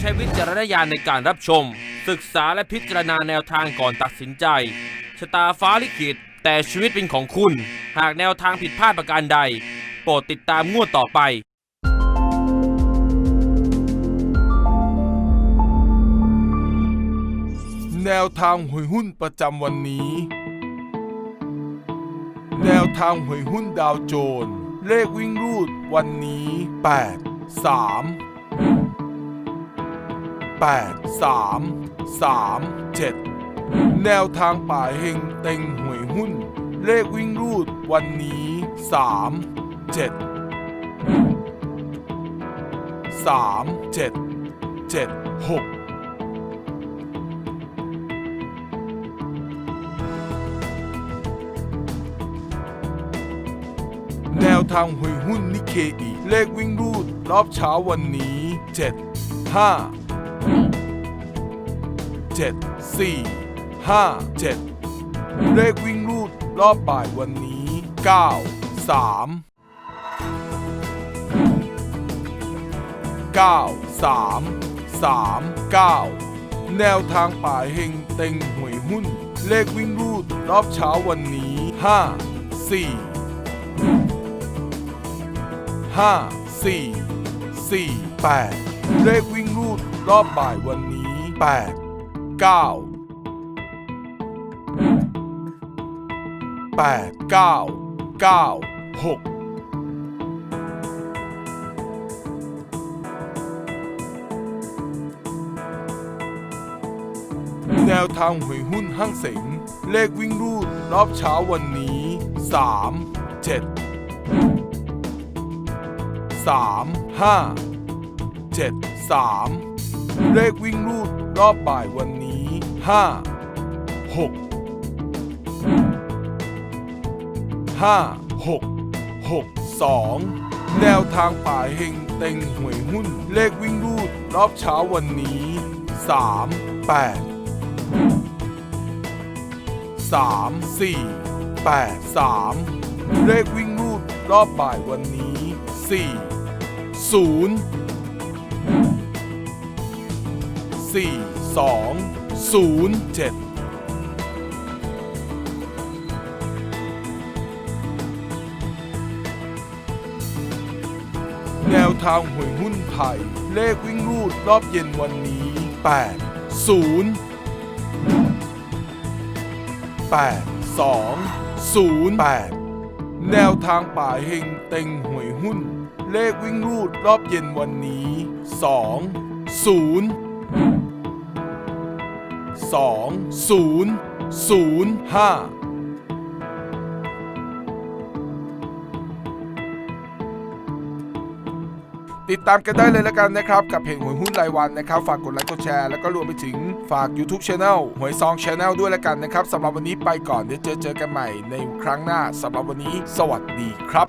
ใช้วิจารณญาณในการรับชม ศึกษาและพิจารณาแนวทางก่อนตัดสินใจ ชะตาฟ้าลิขิต แต่ชีวิตเป็นของคุณ หากแนวทางผิดพลาดประการใด โปรดติดตามงวดต่อไปแนวทางหวยหุ้นประจำวันนี้ แนวทางหวยหุ้นดาวโจน เลขวิ่งรูดวันนี้ 8 3 8 3 3 7 แนวทางป่าเฮงเต็งหวยหุ้น เลขวิ่งรูดวันนี้ 3 7 3 7 7 6แนวทางหวยหุ้นนิเคอีเลขวิ่งรูด รอบเช้าวันนี้ 7 5 7 4 5 7 เลขวิ่งรูดรอบบ่ายวันนี้ 9 3 9 3 3 9 แนวทางป่าเฮงเต็งหวยหุ้น เลขวิ่งรูดรอบเช้าวันนี้ 5 4ห้าสี่สี่แปดเลขวิ่งรูดรอบบ่ายวันนี้แปด เก้าแปดเก้าเก้าหกแนวทางหวยหุ้นห้างเสงเลขวิ่งรูดรอบเช้าวันนี้สามเจ็ดสามห้าเจ็ดสามเลขวิ่งรูดรอบบ่ายวันนี้ ห้าหกห้าหกหกสองแนวทางป่าเฮงเต็งหวยหุ้น เลขวิ่งรูดรอบเช้าวันนี้สามแปดสามสี่แปดสามเลขวิ่งรูดรอบบ่ายวันนี้สี่ศูนย์สี่สอง ศูนย์เจ็ดแนวทางหวยหุ้นไทย เลขวิ่งรูดรอบเย็นวันนี้ 8 0 8 2 0 8 แนวทางป่าเฮงเต็งหวยหุ้น เลขวิ่งรูดรอบเย็นวันนี้ 2 0 2 0 0 5ติดตามกันได้เลยแล้วกันนะครับ กับเพจหวยหุ้นรายวันนะครับ ฝากกดไลค์กดแชร์แล้วก็รวมไปถึงฝาก YouTube Channel หวยซอง Channel ด้วยแล้วกันนะครับสำหรับวันนี้ไปก่อนเดี๋ยวเจอเจอกันใหม่ในครั้งหน้าสำหรับวันนี้ สวัสดีครับ